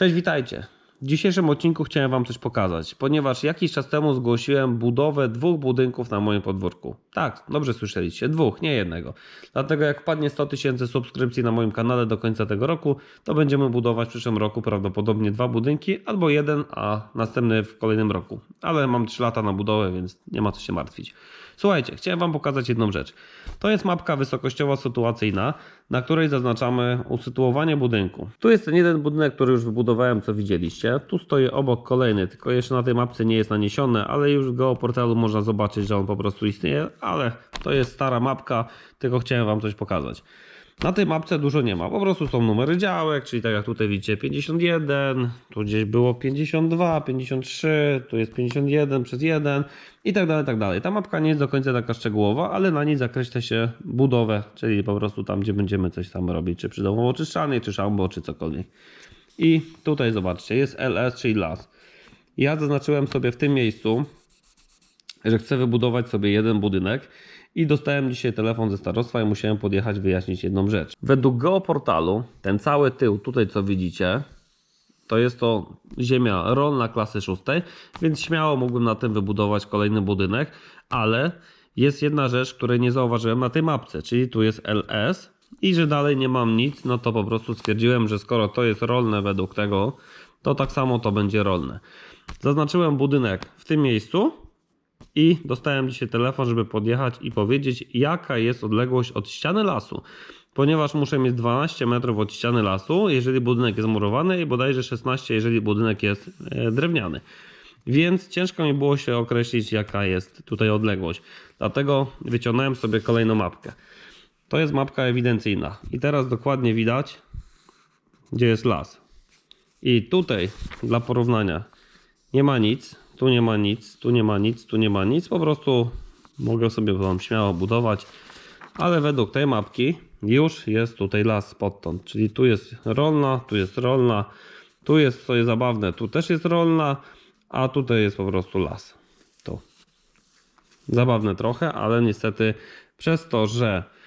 Cześć, witajcie. W dzisiejszym odcinku chciałem Wam coś pokazać, ponieważ jakiś czas temu zgłosiłem budowę dwóch budynków na moim podwórku. Tak, dobrze słyszeliście, dwóch, nie jednego. Dlatego jak wpadnie 100 tysięcy subskrypcji na moim kanale do końca tego roku, to będziemy budować w przyszłym roku prawdopodobnie dwa budynki, albo jeden, a następny w kolejnym roku. Ale mam 3 lata na budowę, więc nie ma co się martwić. Słuchajcie, chciałem Wam pokazać jedną rzecz. To jest mapka wysokościowa sytuacyjna, na której zaznaczamy usytuowanie budynku. Tu jest ten jeden budynek, który już wybudowałem, co widzieliście. Tu stoi obok kolejny, tylko jeszcze na tej mapce nie jest naniesiony, ale już w geoportalu można zobaczyć, że on po prostu istnieje, ale to jest stara mapka, tylko chciałem Wam coś pokazać. Na tej mapce dużo nie ma, po prostu są numery działek, czyli tak jak tutaj widzicie 51, tu gdzieś było 52, 53, tu jest 51 przez 1 i tak dalej, tak dalej. Ta mapka nie jest do końca taka szczegółowa, ale na niej zakreśla się budowę, czyli po prostu tam, gdzie będziemy coś tam robić, czy przy domu oczyszczalnej, czy szambo, czy cokolwiek. I tutaj zobaczcie, jest LS, czyli las. Ja zaznaczyłem sobie w tym miejscu, że chcę wybudować sobie jeden budynek i dostałem dzisiaj telefon ze starostwa i musiałem podjechać wyjaśnić jedną rzecz. Według geoportalu ten cały tył tutaj co widzicie to jest to ziemia rolna klasy szóstej, więc śmiało mógłbym na tym wybudować kolejny budynek, ale jest jedna rzecz, której nie zauważyłem na tej mapce, czyli tu jest LS i że dalej nie mam nic, no to po prostu stwierdziłem, że skoro to jest rolne według tego, to tak samo to będzie rolne. Zaznaczyłem budynek w tym miejscu i dostałem dzisiaj telefon, żeby podjechać i powiedzieć, jaka jest odległość od ściany lasu. Ponieważ muszę mieć 12 metrów od ściany lasu, jeżeli budynek jest murowany, i bodajże 16, jeżeli budynek jest e, drewniany. Więc ciężko mi było się określić, jaka jest tutaj odległość. Dlatego wyciągnąłem sobie kolejną mapkę. To jest mapka ewidencyjna. I teraz dokładnie widać, gdzie jest las. I tutaj, dla porównania, nie ma nic, tu nie ma nic, tu nie ma nic, tu nie ma nic. Po prostu mogę sobie tam śmiało budować, ale według tej mapki już jest tutaj las podtąd. Czyli tu jest rolna, tu jest rolna, tu jest co jest zabawne, tu też jest rolna, a tutaj jest po prostu las. Tu. Zabawne trochę, ale niestety przez to, że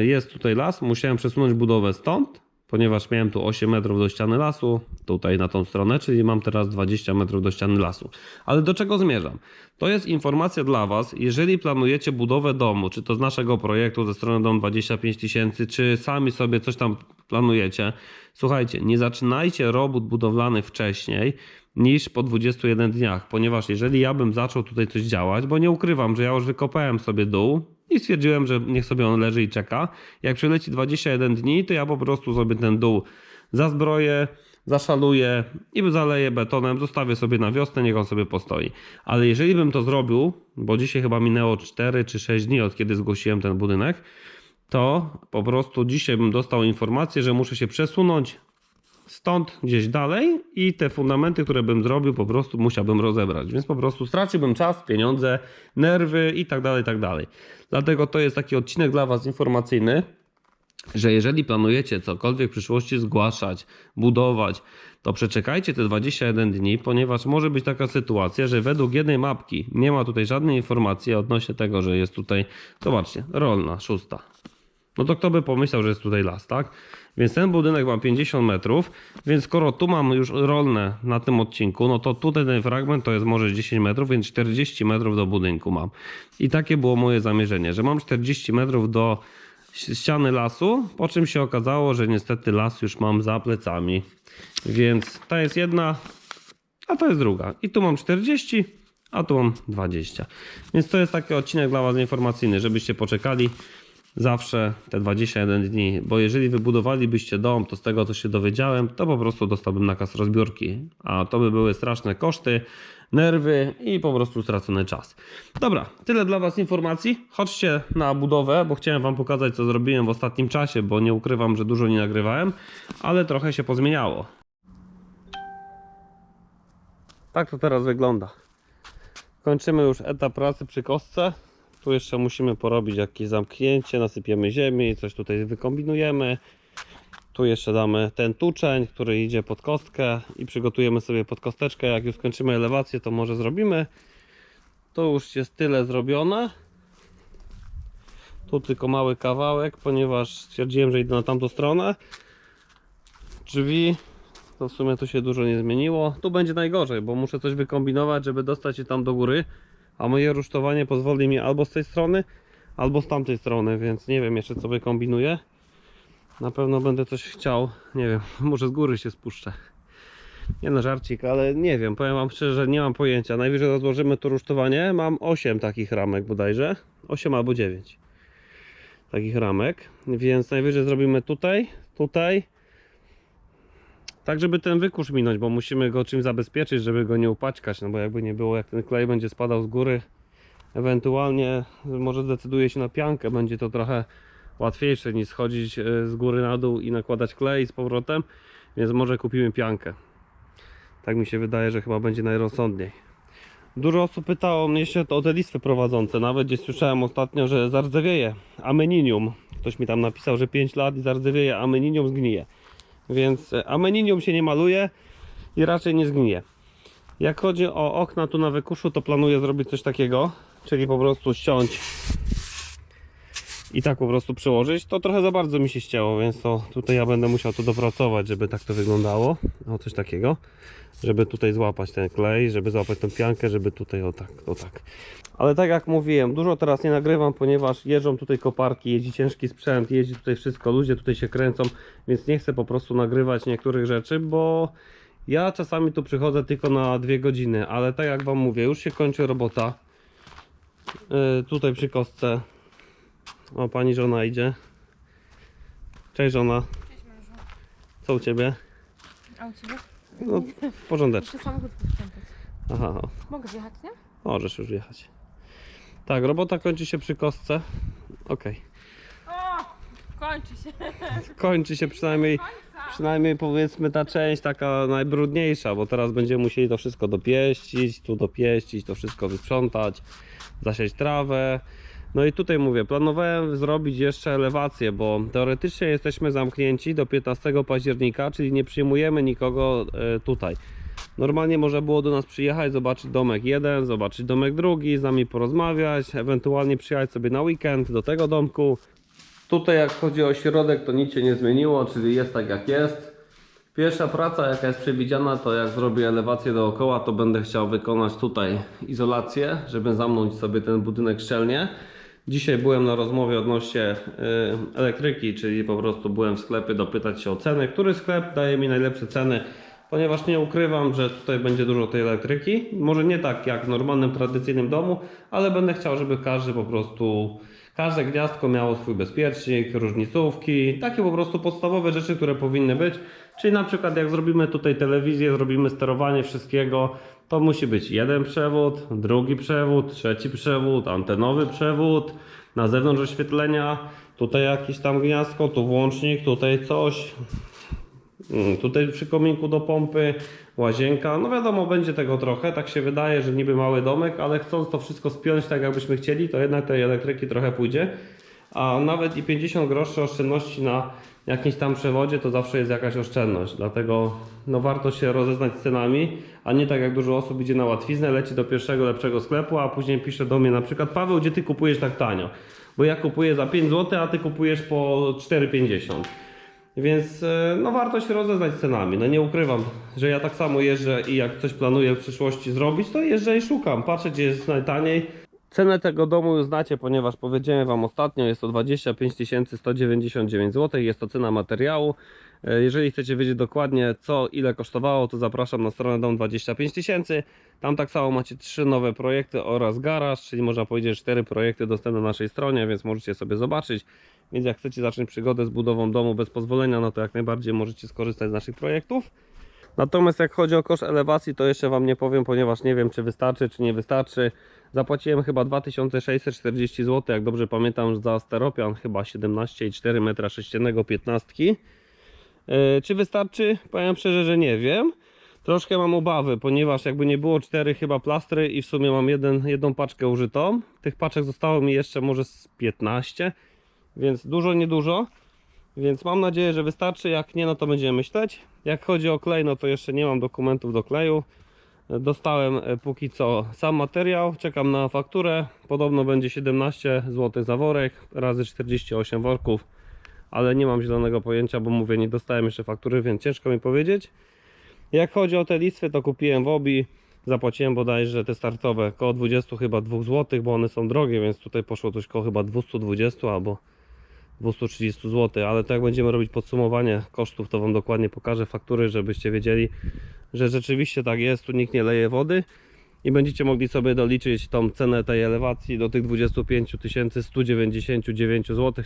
jest tutaj las, musiałem przesunąć budowę stąd, ponieważ miałem tu 8 metrów do ściany lasu, tutaj na tą stronę, czyli mam teraz 20 metrów do ściany lasu. Ale do czego zmierzam? To jest informacja dla Was, jeżeli planujecie budowę domu, czy to z naszego projektu ze strony Dom 25 tysięcy, czy sami sobie coś tam planujecie. Słuchajcie, nie zaczynajcie robót budowlanych wcześniej niż po 21 dniach, ponieważ jeżeli ja bym zaczął tutaj coś działać, bo nie ukrywam, że ja już wykopałem sobie dół, i stwierdziłem, że niech sobie on leży i czeka. Jak przeleci 21 dni, to ja po prostu sobie ten dół zazbroję, zaszaluję i zaleję betonem, zostawię sobie na wiosnę, niech on sobie postoi. Ale jeżeli bym to zrobił, bo dzisiaj chyba minęło 4 czy 6 dni od kiedy zgłosiłem ten budynek, to po prostu dzisiaj bym dostał informację, że muszę się przesunąć stąd gdzieś dalej i te fundamenty, które bym zrobił, po prostu musiałbym rozebrać. Więc po prostu straciłbym czas, pieniądze, nerwy i tak dalej, tak dalej. Dlatego to jest taki odcinek dla Was informacyjny, że jeżeli planujecie cokolwiek w przyszłości zgłaszać, budować, to przeczekajcie te 21 dni, ponieważ może być taka sytuacja, że według jednej mapki nie ma tutaj żadnej informacji odnośnie tego, że jest tutaj, zobaczcie, rolna, szósta. No to kto by pomyślał, że jest tutaj las, tak? Więc ten budynek ma 50 metrów, więc skoro tu mam już rolne na tym odcinku, no to tutaj ten fragment to jest może 10 metrów, więc 40 metrów do budynku mam. I takie było moje zamierzenie, że mam 40 metrów do ściany lasu, po czym się okazało, że niestety las już mam za plecami. Więc ta jest jedna, a to jest druga. I tu mam 40, a tu mam 20. Więc to jest taki odcinek dla Was informacyjny, żebyście poczekali zawsze te 21 dni, bo jeżeli wybudowalibyście dom, to z tego co się dowiedziałem, to po prostu dostałbym nakaz rozbiórki, a to by były straszne koszty, nerwy i po prostu stracony czas. Dobra, tyle dla Was informacji. Chodźcie na budowę, bo chciałem Wam pokazać, co zrobiłem w ostatnim czasie, bo nie ukrywam, że dużo nie nagrywałem, ale trochę się pozmieniało. Tak to teraz wygląda. Kończymy już etap pracy przy kostce. Tu jeszcze musimy porobić jakieś zamknięcie, nasypiemy ziemi, coś tutaj wykombinujemy. Tu jeszcze damy ten tuczeń, który idzie pod kostkę i przygotujemy sobie pod kosteczkę. Jak już skończymy elewację, to może zrobimy. To już jest tyle zrobione. Tu tylko mały kawałek, ponieważ stwierdziłem, że idę na tamtą stronę. Drzwi to w sumie tu się dużo nie zmieniło. Tu będzie najgorzej, bo muszę coś wykombinować, żeby dostać się tam do góry, a moje rusztowanie pozwoli mi albo z tej strony, albo z tamtej strony, więc nie wiem jeszcze co wykombinuję. Na pewno będę coś chciał, nie wiem, może z góry się spuszczę. Nie no, żarcik, ale nie wiem, powiem wam szczerze, nie mam pojęcia. Najwyżej rozłożymy to rusztowanie, mam 8 takich ramek bodajże, 8 albo 9 takich ramek, więc najwyżej zrobimy tutaj, tutaj, tak żeby ten wykurz minąć, bo musimy go czymś zabezpieczyć, żeby go nie upaćkać, no bo jakby nie było, jak ten klej będzie spadał z góry, ewentualnie może zdecyduje się na piankę, będzie to trochę łatwiejsze niż schodzić e, z góry na dół i nakładać klej z powrotem, więc może kupimy piankę. Tak mi się wydaje, że chyba będzie najrozsądniej. Dużo osób pytało mnie się o te listwy prowadzące. Nawet gdzieś słyszałem ostatnio, że zardzewieje ameninium. Ktoś mi tam napisał, że 5 lat i zardzewieje, ameninium zgnije. Więc e, ameninium się nie maluje i raczej nie zgnije. Jak chodzi o okna tu na wykuszu, to planuję zrobić coś takiego, czyli po prostu ściąć i tak po prostu przyłożyć. To trochę za bardzo mi się ścięło, więc to tutaj ja będę musiał to dopracować, żeby tak to wyglądało. O coś takiego, żeby tutaj złapać ten klej, żeby złapać tą piankę, żeby tutaj o tak, o tak. Ale tak jak mówiłem, dużo teraz nie nagrywam, ponieważ jeżdżą tutaj koparki, jeździ ciężki sprzęt, jeździ tutaj wszystko, ludzie tutaj się kręcą, więc nie chcę po prostu nagrywać niektórych rzeczy, bo ja czasami tu przychodzę tylko na dwie godziny, ale tak jak wam mówię, już się kończy robota. Yy, tutaj przy kostce. O, pani żona idzie. Cześć żona, Cześć mężu. co u ciebie? A u ciebie? No, w porządeczku. Jeszcze samochód posprzątać. Aha, o. Mogę wjechać, nie? możesz już jechać. Tak, robota kończy się przy kostce. Okej. O! Kończy się. Kończy się przynajmniej, przynajmniej powiedzmy ta część taka najbrudniejsza, bo teraz będziemy musieli to wszystko dopieścić, tu dopieścić, to wszystko wysprzątać, zasiać trawę. No i tutaj mówię, planowałem zrobić jeszcze elewację, bo teoretycznie jesteśmy zamknięci do 15 października, czyli nie przyjmujemy nikogo e, tutaj. Normalnie można było do nas przyjechać, zobaczyć domek jeden, zobaczyć domek drugi, z nami porozmawiać, ewentualnie przyjechać sobie na weekend do tego domku. Tutaj jak chodzi o środek, to nic się nie zmieniło, czyli jest tak jak jest. Pierwsza praca jaka jest przewidziana to jak zrobię elewację dookoła to będę chciał wykonać tutaj izolację, żeby zamknąć sobie ten budynek szczelnie. Dzisiaj byłem na rozmowie odnośnie y, elektryki, czyli po prostu byłem w sklepie dopytać się o ceny, który sklep daje mi najlepsze ceny, ponieważ nie ukrywam, że tutaj będzie dużo tej elektryki. Może nie tak jak w normalnym, tradycyjnym domu, ale będę chciał, żeby każdy po prostu, każde gniazdko miało swój bezpiecznik, różnicówki, takie po prostu podstawowe rzeczy, które powinny być. Czyli na przykład jak zrobimy tutaj telewizję, zrobimy sterowanie wszystkiego, to musi być jeden przewód, drugi przewód, trzeci przewód, antenowy przewód, na zewnątrz oświetlenia, tutaj jakieś tam gniazdko, tu włącznik, tutaj coś, Mm, Tutaj przy kominku do pompy, łazienka, no wiadomo, będzie tego trochę, tak się wydaje, że niby mały domek, ale chcąc to wszystko spiąć tak jakbyśmy chcieli, to jednak tej elektryki trochę pójdzie. A nawet i 50 groszy oszczędności na jakimś tam przewodzie to zawsze jest jakaś oszczędność. Dlatego no, warto się rozeznać z cenami, a nie tak jak dużo osób idzie na łatwiznę, leci do pierwszego lepszego sklepu, a później pisze do mnie na przykład Paweł, gdzie ty kupujesz tak tanio? Bo ja kupuję za 5 zł, a ty kupujesz po 4,50. Więc e, no warto się rozeznać z cenami. No nie ukrywam, że ja tak samo jeżdżę i jak coś planuję w przyszłości zrobić, to jeżdżę i szukam. Patrzę gdzie jest najtaniej. Cenę tego domu już znacie, ponieważ powiedziałem Wam ostatnio, jest to 25 199 zł, jest to cena materiału. E, Jeżeli chcecie wiedzieć dokładnie co, ile kosztowało, to zapraszam na stronę dom 25 tysięcy. Tam tak samo macie trzy nowe projekty oraz garaż, czyli można powiedzieć cztery projekty dostępne na naszej stronie, więc możecie sobie zobaczyć. Więc jak chcecie zacząć przygodę z budową domu bez pozwolenia, no to jak najbardziej możecie skorzystać z naszych projektów. Natomiast jak chodzi o koszt elewacji, to jeszcze Wam nie powiem, ponieważ nie wiem, czy wystarczy, czy nie wystarczy. Zapłaciłem chyba 2640 zł, jak dobrze pamiętam, za steropian, chyba 17,4 m3 15. Yy, czy wystarczy? Powiem szczerze, że nie wiem. Troszkę mam obawy, ponieważ jakby nie było cztery chyba plastry i w sumie mam jeden, jedną paczkę użytą. Tych paczek zostało mi jeszcze może z 15, więc dużo, niedużo. Więc mam nadzieję, że wystarczy. Jak nie, no to będziemy myśleć. Jak chodzi o klej, no to jeszcze nie mam dokumentów do kleju. Dostałem e, póki co sam materiał, czekam na fakturę. Podobno będzie 17 zł za worek, razy 48 worków, ale nie mam zielonego pojęcia, bo mówię, nie dostałem jeszcze faktury, więc ciężko mi powiedzieć. Jak chodzi o te listwy, to kupiłem w Obi. Zapłaciłem bodajże te startowe koło 20 chyba 2 zł, bo one są drogie, więc tutaj poszło coś koło chyba 220 albo 230 zł, ale to jak będziemy robić podsumowanie kosztów, to Wam dokładnie pokażę faktury, żebyście wiedzieli, że rzeczywiście tak jest, tu nikt nie leje wody i będziecie mogli sobie doliczyć tą cenę tej elewacji do tych 25 199 zł,